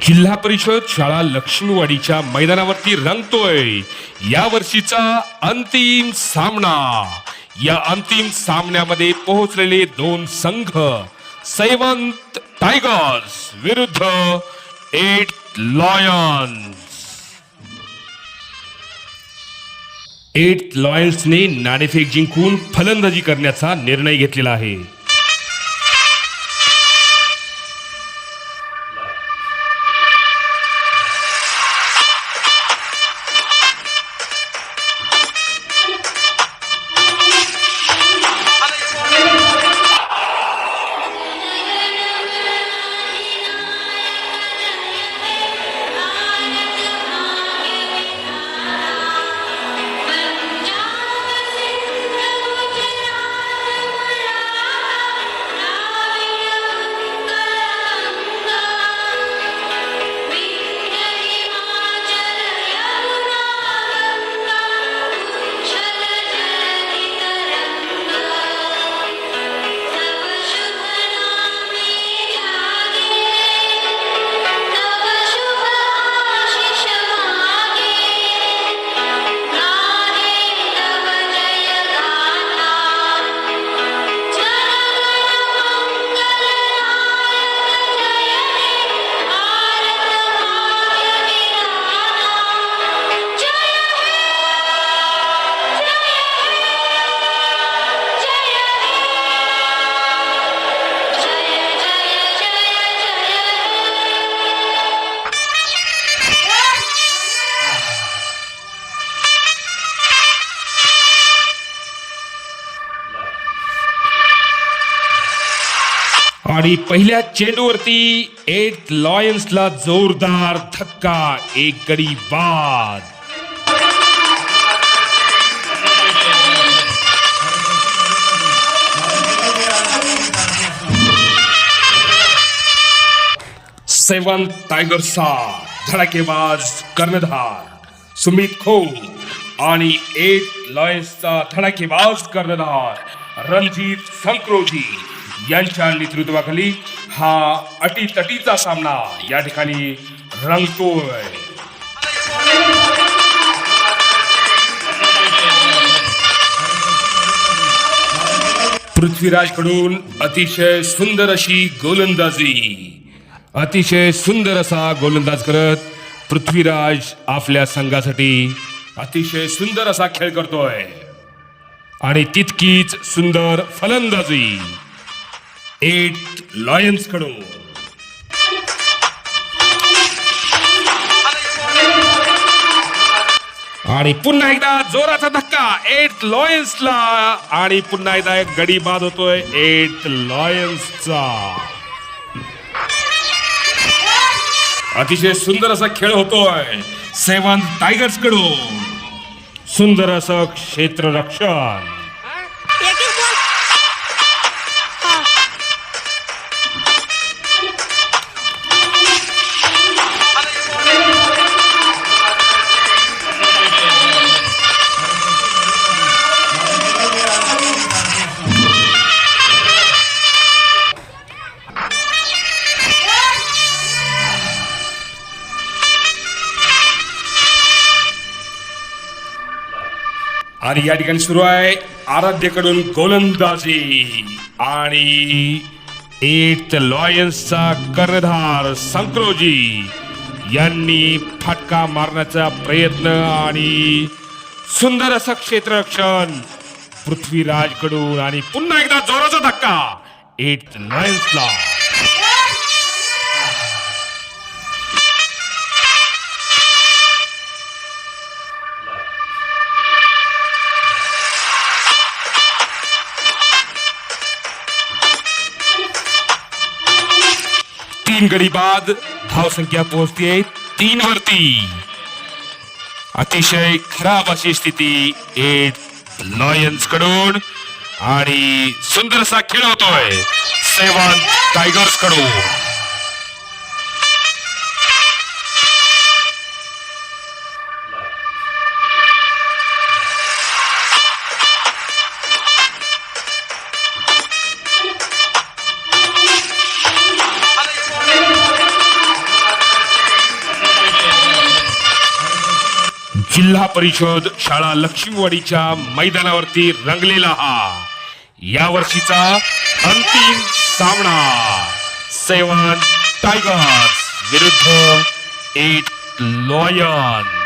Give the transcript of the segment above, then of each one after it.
जिल्हा परिषद शाळा लक्ष्मीवाडीच्या मैदानावरती रंगतोय. या वर्षीचा अंतिम सामना. या अंतिम सामन्यामध्ये पोहोचलेले दोन संघ सैवंत टायगर्स विरुद्ध एट लॉयन्स. एट लॉयन्सने नाणेफेक जिंकून फलंदाजी करण्याचा निर्णय घेतलेला आहे. आणि पहिल्या चेंडूवरती एट लॉयन्सला जोरदार धक्का एक गडी बाद. सेवन टायगर्सचा धडाकेबाज कर्णधार सुमित खो आणि एट लॉयन्सचा धडाकेबाज कर्णधार रणजित संक्रोजी यांच्या नेतृत्वाखाली हा अटीतटीचा सामना. या ठिकाणी रंगतोय. पृथ्वीराजकडून अतिशय सुंदर अशी गोलंदाजी. अतिशय सुंदर असा गोलंदाज करत पृथ्वीराज आपल्या संघासाठी अतिशय सुंदर असा खेळ करतोय. आणि तितकीच सुंदर फलंदाजी. एट लॉयन्सकडून. आणि पुन्हा एकदा जोराचा धक्का एट लॉयन्सला आणि पुन्हा एकदा एक गडी बाद होतोय एट लॉयन्सचा अतिशय सुंदर असा खेळ होतोय सेवन टायगर्सकडून. सुंदर असं क्षेत्ररक्षण. आणि या ठिकाणी सुरू आहे आराध्यकडून गोलंदाजी. आणि एट लॉयन्सचा कर्णधार संक्रोजी यांनी फटका मारण्याचा प्रयत्न आणि सुंदर असं क्षेत्ररक्षण पृथ्वीराजकडून आणि पुन्हा एकदा जोराचा धक्का एट लॉयन्सला. गडी बाद धावसंख्या पोहोचते तीन वरती अतिशय खराब अशी स्थिती एट लॉयन्सकडून आणि सुंदरसा खेळ होतोय. सेवन टायगर्सकडून जिल्हा परिषद शाळा लक्ष्मीवाडीच्या मैदानावरती रंगलेला हा या वर्षीचा अंतिम सामना. सेवन टायगर्स विरुद्ध एट लॉयन्स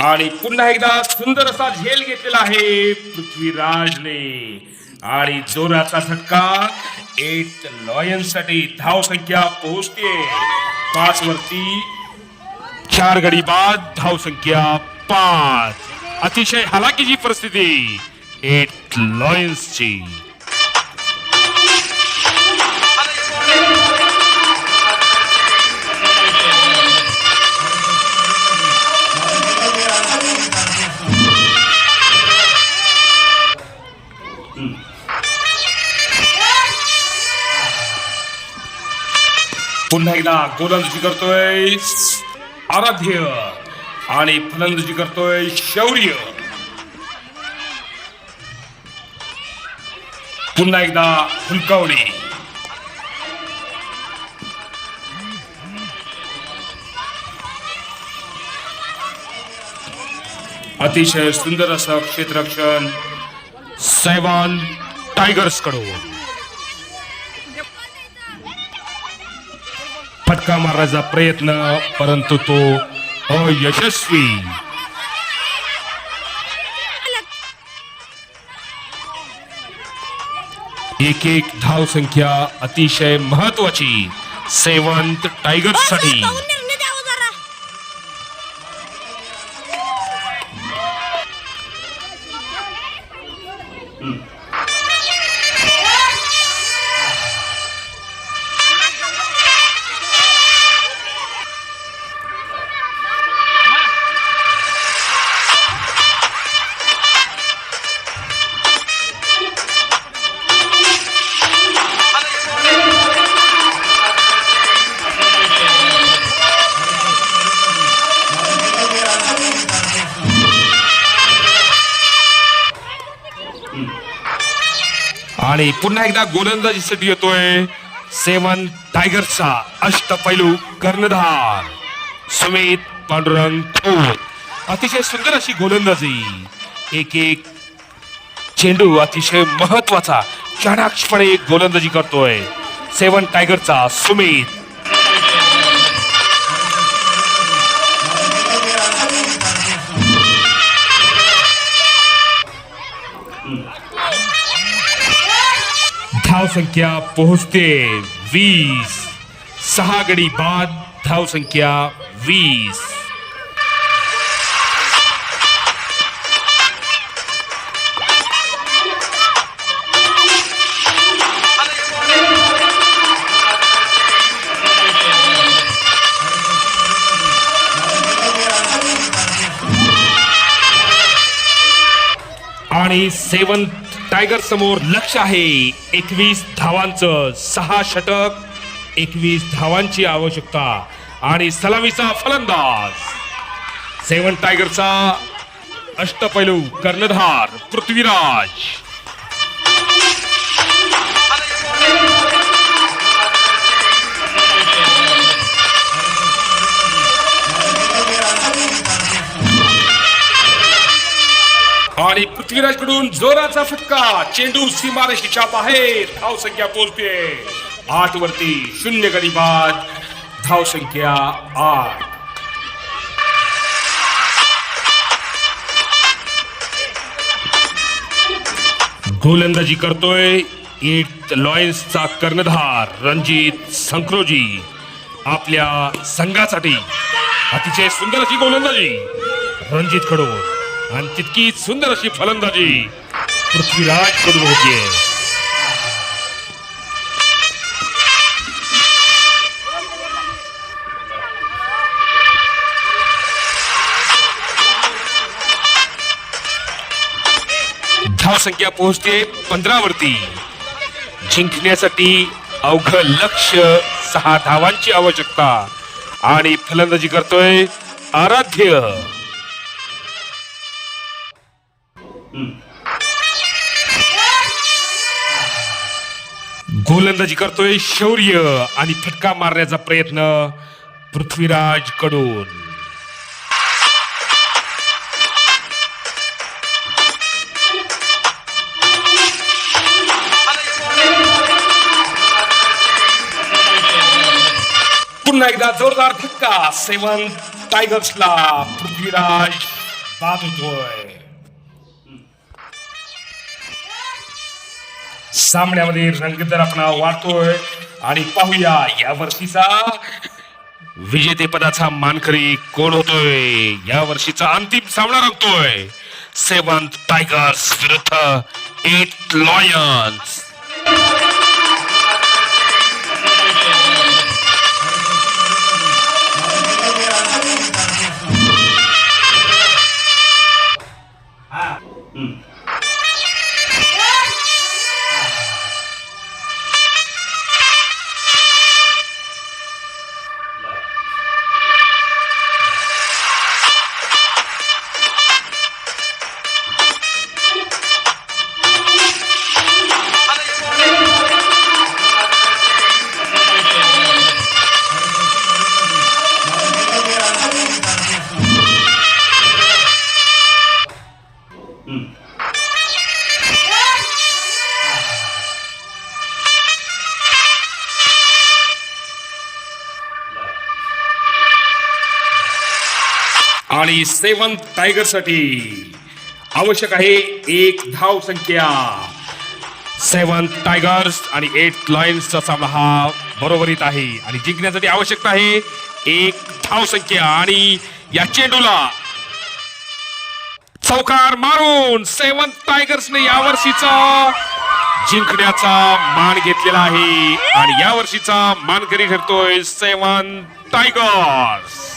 आणि पुन्हा एकदा सुंदर असा झेल घेतलेला आहे पृथ्वीराजने. आणि जोराचा झटका एट लॉयन्ससाठी धाव संख्या पोहोचते पाच वरती चार गडी बाद धाव संख्या पाच. अतिशय हलाकीची परिस्थिती एट लॉयन्सची. पुन्हा एकदा गोलंदाजी करतोय आराध्य आणि फलंदाजी करतोय शौर्य. पुन्हा एकदा हुलकावणी. अतिशय सुंदर असं क्षेत्ररक्षण सैवान टायगर्सकडून धक्का मारण्याचा प्रयत्न परंतु तो अयशस्वी. एक एक धाव संख्या अतिशय महत्वाची सेवंत टायगर्ससाठी आणि पुन्हा एकदा गोलंदाजीसाठी येतोय सेवन टायगर्सचा अष्टपैलू कर्णधार सुमित पांडुरंग खोत अतिशय सुंदर अशी गोलंदाजी. एक एक चेंडू अतिशय महत्त्वाचा चाणाक्षपणे गोलंदाजी करतोय. सेवन टायगरचा सुमित धाव संख्या पहुँचते वीस सहा गडी बाद धाव संख्या वीस आणि सेवन टायगर समोर लक्ष आहे. एकवीस धावांचं सहा षटक एकवीस धावांची आवश्यकता आणि सलामीचा फलंदाज. सेवन टायगरचा अष्टपैलू कर्णधार पृथ्वीराज. पृथ्वीराजकडून जोराचा फटका. चेंडू सीमारेषेच्या बाहेर धाव संख्या पोहोचते आठ वरती शून्य गडी बाद धाव संख्या आठ. गोलंदाजी करतोय एट लॉयन्सचा कर्णधार रणजित संक्रोजी. आपल्या संघासाठी अतिशय सुंदर अशी गोलंदाजी. रणजित कडून आणि तितकी सुंदर अशी फलंदाजी पृथ्वीराजकडून होतीये. धाव संख्या पोहोचते पंधरावरती. जिंकण्यासाठी अवघ लक्ष सहा धावांची आवश्यकता. आणि फलंदाजी करतोय आराध्य. गोलंदाजी करतोय शौर्य आणि फटका मारण्याचा प्रयत्न पृथ्वीराजकडून पुन्हा एकदा जोरदार फटका सेवन टायगर्सला पृथ्वीराज बाद होतोय सामन्यामध्ये रंगदर आपला वाढतोय आणि पाहूया या वर्षीचा विजेतेपदाचा मानकरी कोण होतोय? या वर्षीचा अंतिम सामना रंगतोय सेवन टायगर्स विरुद्ध एट लॉयन्स. आणि सेवन टायगरसाठी आवश्यक आहे एक धाव संख्या. सेवन टायगर्स आणि एट लायन्सचा सामना हा बरोबरीत आहे. आणि जिंकण्यासाठी आवश्यकता आहे एक धाव संख्या. आणि या चेंडूला चौकार मारून सेवन टायगर्सने या वर्षीचा जिंकण्याचा मान घेतलेला आहे. आणि या वर्षीचा मानकरी ठरतोय सेवन टायगर्स